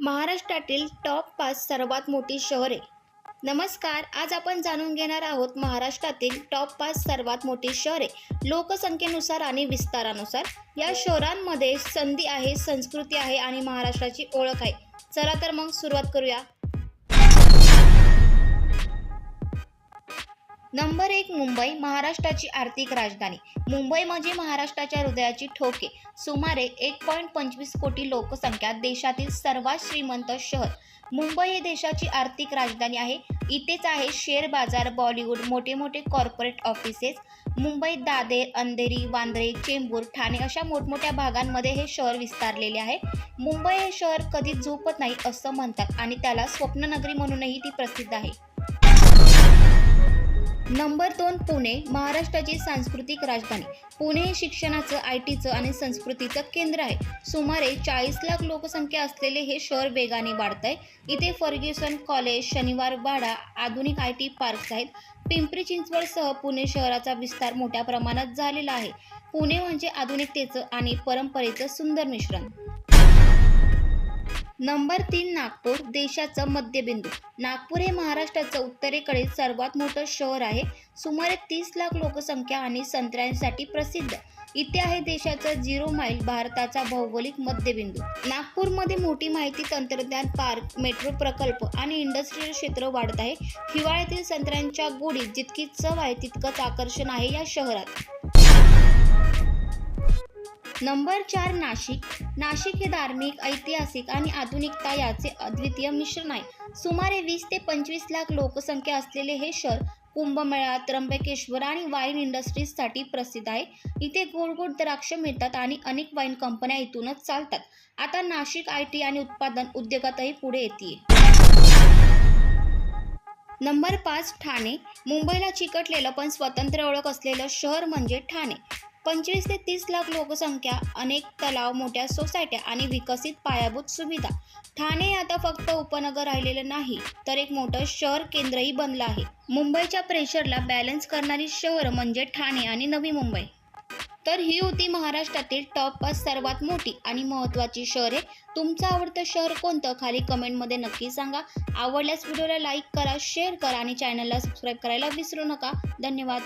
महाराष्ट्रातील टॉप पाच सर्वात मोठी शहरे. नमस्कार आज आपण जाणून घेणार आहोत महाराष्ट्रातील टॉप पाच सर्वात मोठी शहरे. लोकसंख्येनुसार आणि विस्तारानुसार या शहरांमध्ये संधी आहे संस्कृती आहे आणि महाराष्ट्राची ओळख आहे. चला तर मग सुरुवात करूया. नंबर एक मुंबई महाराष्ट्राची आर्थिक राजधानी. मुंबई म्हणजे महाराष्ट्राच्या हृदयाची ठोके. सुमारे एक पॉईंट पंचवीस कोटी लोकसंख्या देशातील सर्वात श्रीमंत शहर. मुंबई हे देशाची आर्थिक राजधानी आहे. इथेच आहे शेअर बाजार बॉलिवूड मोठे मोठे कॉर्पोरेट ऑफिसेस. मुंबईत दादर अंधेरी वांद्रे चेंबूर ठाणे अशा मोठमोठ्या भागांमध्ये हे शहर विस्तारलेले आहे. मुंबई हे शहर कधीच झोपत नाही असं म्हणतात आणि त्याला स्वप्ननगरी म्हणूनही ती प्रसिद्ध आहे. नंबर दोन पुणे महाराष्ट्राची सांस्कृतिक राजधानी. पुणे हे शिक्षणाचं आय टीचं आणि संस्कृतीचं केंद्र आहे. सुमारे चाळीस लाख लोकसंख्या असलेले हे शहर वेगाने वाढत आहे इथे फर्ग्युसन कॉलेज शनिवार वाडा आधुनिक आय टी पार्क्स आहेत. पिंपरी चिंचवडसह पुणे शहराचा विस्तार मोठ्या प्रमाणात झालेला आहे. पुणे म्हणजे आधुनिकतेचं आणि परंपरेचं सुंदर मिश्रण. नंबर तीन नागपूर देशाचं मध्यबिंदू नागपूर हे महाराष्ट्राचं उत्तरेकडील सर्वात मोठं शहर आहे. सुमारे तीस लाख लोकसंख्या आणि संत्र्यांसाठी प्रसिद्ध. इथे आहे देशाचा झिरो माईल भारताचा भौगोलिक मध्यबिंदू नागपूरमध्ये मोठी माहिती तंत्रज्ञान पार्क मेट्रो प्रकल्प आणि इंडस्ट्रियल क्षेत्र वाढत आहे. हिवाळ्यातील संत्र्यांच्या गोडीत जितकी चव आहे तितकंच आकर्षण आहे या शहरात. नंबर चार नाशिक. नाशिक हे धार्मिक ऐतिहासिक आणि आधुनिकता याचे अद्वितीय मिश्रण आहे. सुमारे वीस ते पंचवीस लाख लोकसंख्या असलेले हे शहर कुंभमेळा त्र्यंबकेश्वर आणि वाईन इंडस्ट्रीजसाठी प्रसिद्ध आहे. इथे गोड गोड द्राक्ष मिळतात आणि अनेक वाईन कंपन्या इथूनच चालतात. आता नाशिक आय टी आणि उत्पादन उद्योगातही पुढे येते नंबर पाच ठाणे. मुंबईला चिकटलेलं पण स्वतंत्र ओळख असलेलं शहर म्हणजे ठाणे. पंचवीस ते तीस लाख लोकसंख्या अनेक तलाव मोठ्या सोसायट्या आणि विकसित पायाभूत सुविधा. ठाणे आता फक्त उपनगर राहिलेलं नाही तर एक मोठं शहर केंद्रही बनलं आहे. मुंबईच्या प्रेशरला बॅलन्स करणारी शहर म्हणजे ठाणे आणि नवी मुंबई. तर ही होती महाराष्ट्रातील टॉप पाच सर्वात मोठी आणि महत्त्वाची शहरे. तुमचं आवडतं शहर कोणतं? खाली कमेंटमध्ये नक्की सांगा. आवडल्यास व्हिडिओला लाईक करा शेअर करा आणि चॅनलला सबस्क्राईब करायला विसरू नका. धन्यवाद.